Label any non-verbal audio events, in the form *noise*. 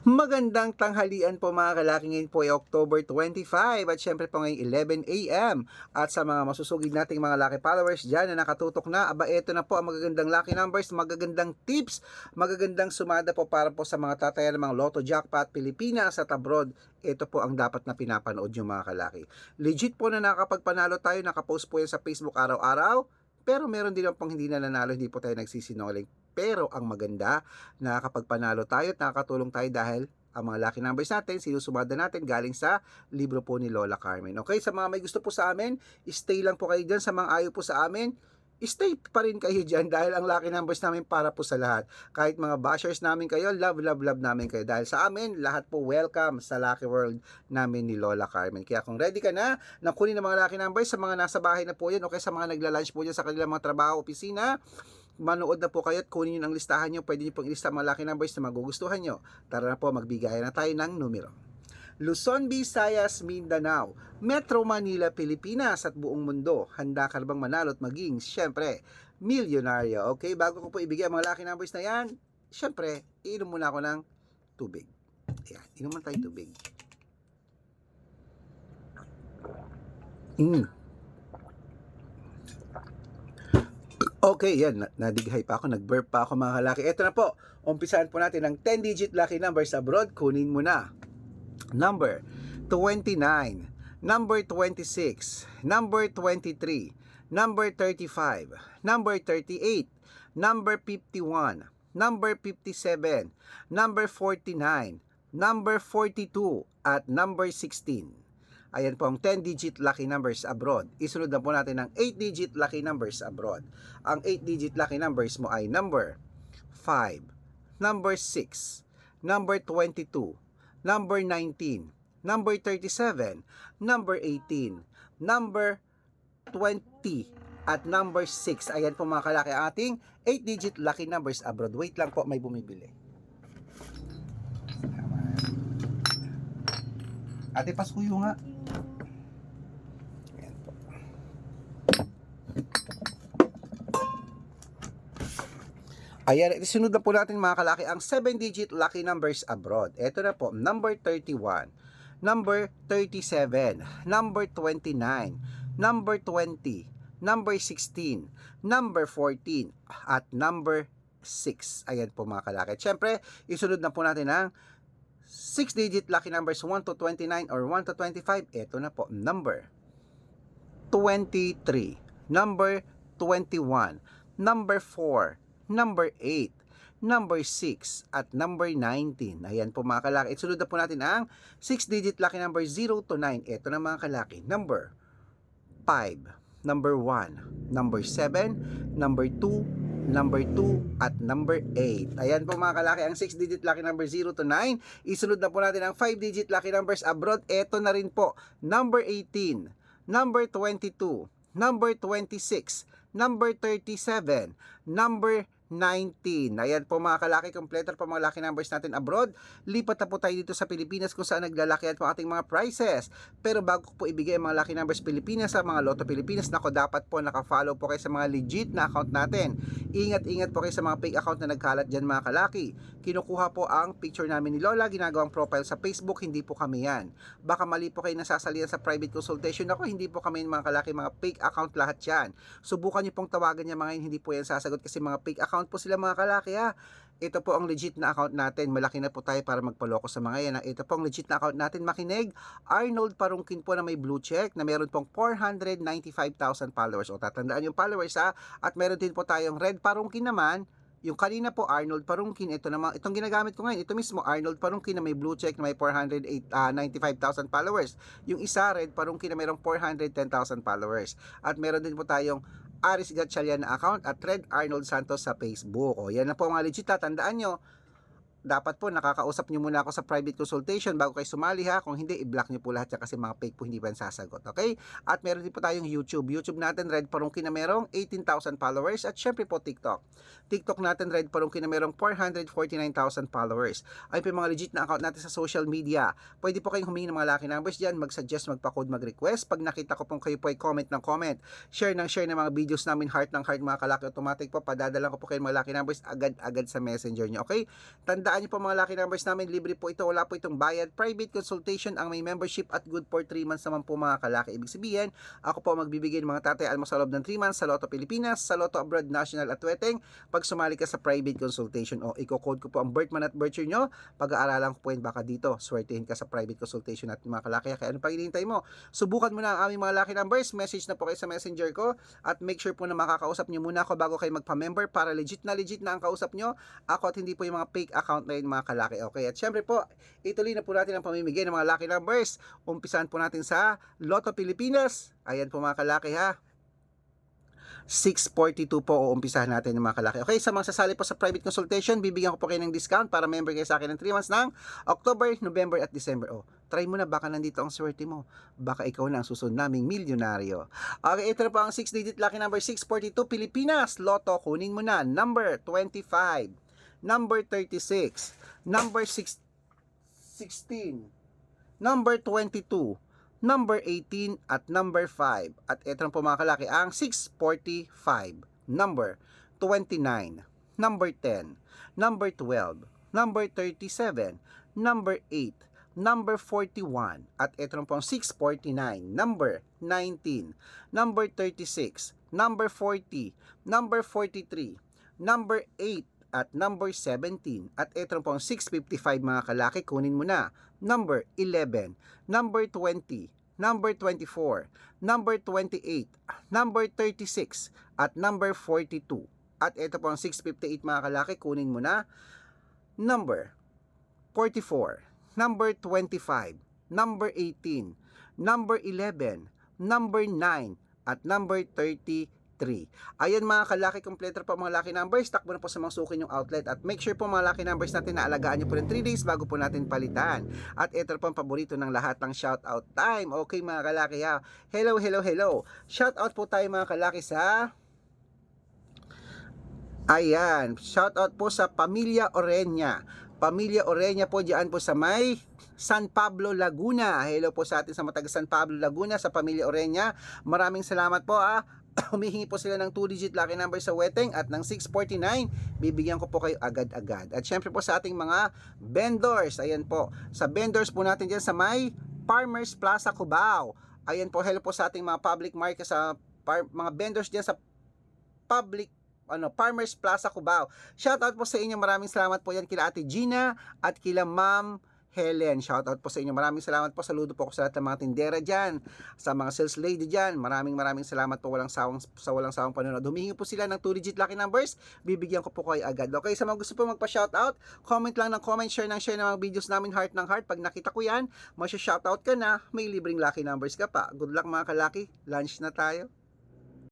Magandang tanghalian po mga kalaki po ay October 25 at syempre po ngayong 11 a.m. At sa mga masusugid nating mga lucky followers dyan na nakatutok na, aba eto na po ang magagandang lucky numbers, magagandang tips, magagandang sumada po para po sa mga tatayan ng mga Lotto Jackpot Pilipinas at abroad. Ito po ang dapat na pinapanood yung mga kalaki. Legit po na nakapagpanalo tayo, nakapost po yan sa Facebook araw-araw. Pero meron din pang hindi na nanalo, hindi po tayo nagsisinungaling. Pero ang maganda, nakakapagpanalo tayo at nakakatulong tayo dahil ang mga lucky numbers natin, sinusumada natin galing sa libro po ni Lola Carmen. Okay, sa mga may gusto po sa amin, stay lang po kayo dyan. Sa mga ayaw po sa amin, stay pa rin kayo dyan dahil ang lucky numbers namin para po sa lahat. Kahit mga bashers namin kayo, love, love, love namin kayo. Dahil sa amin, lahat po welcome sa Lucky World namin ni Lola Carmen. Kaya kung ready ka na, na kunin ang mga lucky numbers sa mga nasa bahay na po yan, okay, sa mga nagla-lunch po dyan sa kanilang mga trabaho, opisina, manood na po kayo at kunin nyo ang listahan nyo. Pwede nyo pong ilista mga lucky numbers na magugustuhan nyo. Tara na po, magbigayan na tayo ng numero. Luzon, Visayas, Mindanao, Metro Manila, Pilipinas at buong mundo. Handa ka bang manalo at maging, syempre, milyonaryo. Okay, bago ko po ibigay ang mga lucky numbers na yan, syempre, iinom muna ako ng tubig. Ayan, inom muna tayo tubig. Mm. Okay, yan. Na- Nadighay pa ako. Nag-burp pa ako mga kalaki. Ito na po. Umpisahan po natin ng 10-digit lucky numbers abroad. Kunin mo na. Number 29. Number 26. Number 23. Number 35. Number 38. Number 51. Number 57. Number 49. Number 42. At number 16. Ayan po ang 10-digit lucky numbers abroad. Isunod na po natin ang 8-digit lucky numbers abroad. Ang 8-digit lucky numbers mo ay number 5, number 6, number 22, number 19, number 37, number 18, number 20, at number 6. Ayan po mga kalaki ating 8-digit lucky numbers abroad. Wait lang po, may bumibili. Ate, paskuyo nga. Ayan, isunod na po natin mga kalaki ang 7-digit lucky numbers abroad. Ito na po, number 31, number 37, number 29, number 20, number 16, number 14, at number 6. Ayan po mga kalaki. Siyempre, isunod na po natin ang 6-digit lucky numbers 1 to 29 or 1 to 25. Ito na po, number 23, number 21, number 4, number 8, number 6, at number 19. Ayan po mga kalaki. Sunod na po natin ang 6-digit lucky number 0 to 9. Ito na mga kalaki. Number 5, number 1, number 7, number 2, number 2, at number 8. Ayan po mga kalaki, ang 6-digit lucky number 0 to 9. Isunod na po natin ang 5-digit lucky numbers abroad. Ito na rin po, number 18, number 22, number 26, number 37, number 19. Ayan po mga kalaki, kompleto po mga lucky numbers natin abroad. Lipat na po tayo dito sa Pilipinas kung saan naglalakihan po ating mga prizes. Pero bago ko po ibigay ang mga lucky numbers Pilipinas sa mga Lotto Pilipinas, nako dapat po naka-follow po kayo sa mga legit na account natin. Ingat-ingat po kayo sa mga fake account na nagkalat dyan mga kalaki. Kinukuha po ang picture namin ni Lola, ginagawang profile sa Facebook, hindi po kami yan. Baka mali po kayo nasasalihan sa private consultation ako, hindi po kami mga kalaki, mga fake account lahat yan. Subukan niyo pong tawagan niya mga yun, hindi po yan sasagot kasi mga fake account po sila mga kalaki ha. Ito po ang legit na account natin. Malaki na po tayo para magpaloko sa mga yan. Ito po ang legit na account natin. Makinig, Arnold Parungkin po na may blue check na meron pong 495,000 followers. O tatandaan yung followers ha. At meron din po tayong Red Parungkin naman yung kanina po Arnold Parungkin, ito naman itong ginagamit ko ngayon, ito mismo Arnold Parungkin na may blue check na may 495,000 followers. Yung isa Red Parungkin na mayroong 410,000 followers. At meron din po tayong Aris Gatchalian na account at Red Arnold Santos sa Facebook. O yan na po mga legit, tandaan nyo, dapat po nakakausap nyo muna ako sa private consultation bago kayo sumali ha. Kung hindi, i-block nyo po lahat yan kasi mga fake po hindi pa sasagot. Okay? At meron din po tayong YouTube. YouTube natin, Red Parungkin na merong 18,000 followers. At syempre po TikTok. TikTok natin, Red Parungkin na merong 449,000 followers. Ay po mga legit na account natin sa social media. Pwede po kayong humingi ng mga lucky numbers dyan. Mag-suggest, magpa-code, mag-request. Pag nakita ko pong kayo po ay comment ng comment. Share ng share ng mga videos namin, heart ng heart mga kalaki automatic po. Padadala ko po kayo ng mga lucky numbers agad-agad sa messenger nyo. Okay? Tanda Tandaan niyo po mga lucky numbers namin, libre po ito, wala po itong bayad. Private consultation ang may membership at good for 3 months naman po mga kalaki. Ibig sabihin, ako po magbibigay ng mga tatay almo sa loob ng 3 months sa Lotto Pilipinas, sa Lotto Abroad National at Weteng pag sumali ka sa private consultation o i-code ko po ang birth month at birth year nyo, pag-aaralan ko po yun baka dito, swertihin ka sa private consultation at mga kalaki. Kaya ano pang hinihintay mo? Subukan mo na ang aming mga lucky numbers, message na po kayo sa messenger ko at make sure po na makakausap nyo muna ako bago kayo magpa-member para legit na legit na ang kausap nyo. Ako at hindi po yung mga fake account na yun mga kalaki. Okay, at syempre po, ituloy na po natin ang pamimigay ng mga lucky numbers. Umpisahan po natin sa Lotto Pilipinas. Ayan po mga kalaki ha. 642 po uumpisahan natin ng mga kalaki. Okay, sa mga sasali po sa private consultation, bibigyan ko po kayo ng discount para member kayo sa akin ng 3 months ng October, November at December. Oh, try mo na, baka nandito ang swerte mo. Baka ikaw na ang susunod naming milyonaryo. Okay, ito na po ang 6-digit lucky number 642 Pilipinas. Lotto, kunin mo na. Number 25, number 36, number 6, 16, number 22, number 18 at number 5. At ito na po mga kalaki, ang 645, number 29, number 10, number 12, number 37, number 8, number 41, at ito na po ang 649, number 19, number 36, number 40, number 43, number 8, at number 17. At ito po ang 655 mga kalaki, kunin mo na. Number 11, number 20, number 24, number 28, number 36, at number 42. At ito po ang 658 mga kalaki, kunin mo na. Number 44, number 25, number 18, number 11, number 9, at number 33. Ayan mga kalaki, kompleto po mga lucky numbers. Takbo na po sa mga sukin yung outlet. At make sure po mga lucky numbers natin na alagaan nyo po ng 3 days bago po natin palitan. At ito po ang paborito ng lahat ng shoutout time. Okay mga kalaki ha. Hello, hello, hello. Shoutout po tayo mga kalaki sa... Ayan, shoutout po sa Pamilya Orenya. Pamilya Orenya po diyan po sa may San Pablo, Laguna. Hello po sa atin sa mataga San Pablo, Laguna sa Pamilya Orenya. Maraming salamat po ah. *coughs* Humihingi po sila ng 2-digit lucky number sa Weteng at ng 649, bibigyan ko po kayo agad-agad. At syempre po sa ating mga vendors, ayan po. Sa vendors po natin diyan sa may Farmers Plaza Cubao. Ayan po, hello po sa ating mga public market sa par- mga vendors diyan sa public ano, Farmers Plaza Cubao. Shoutout po sa inyo. Maraming salamat po yan kila Ate Gina at kila Ma'am Helen. Shoutout po sa inyo. Maraming salamat po. Saludo po ko sa lahat ng mga tindera dyan, sa mga sales lady dyan. Maraming maraming salamat po walang sawang, sa walang sawang panonood. Humingi po sila ng 2-digit lucky numbers. Bibigyan ko po kayo agad. Okay, sa mga gusto po magpa-shoutout, comment lang ng comment, share ng share ng mga videos namin, heart ng heart. Pag nakita ko yan, masya-shoutout ka na, may libreng lucky numbers ka pa. Good luck mga kalaki. Lunch na tayo.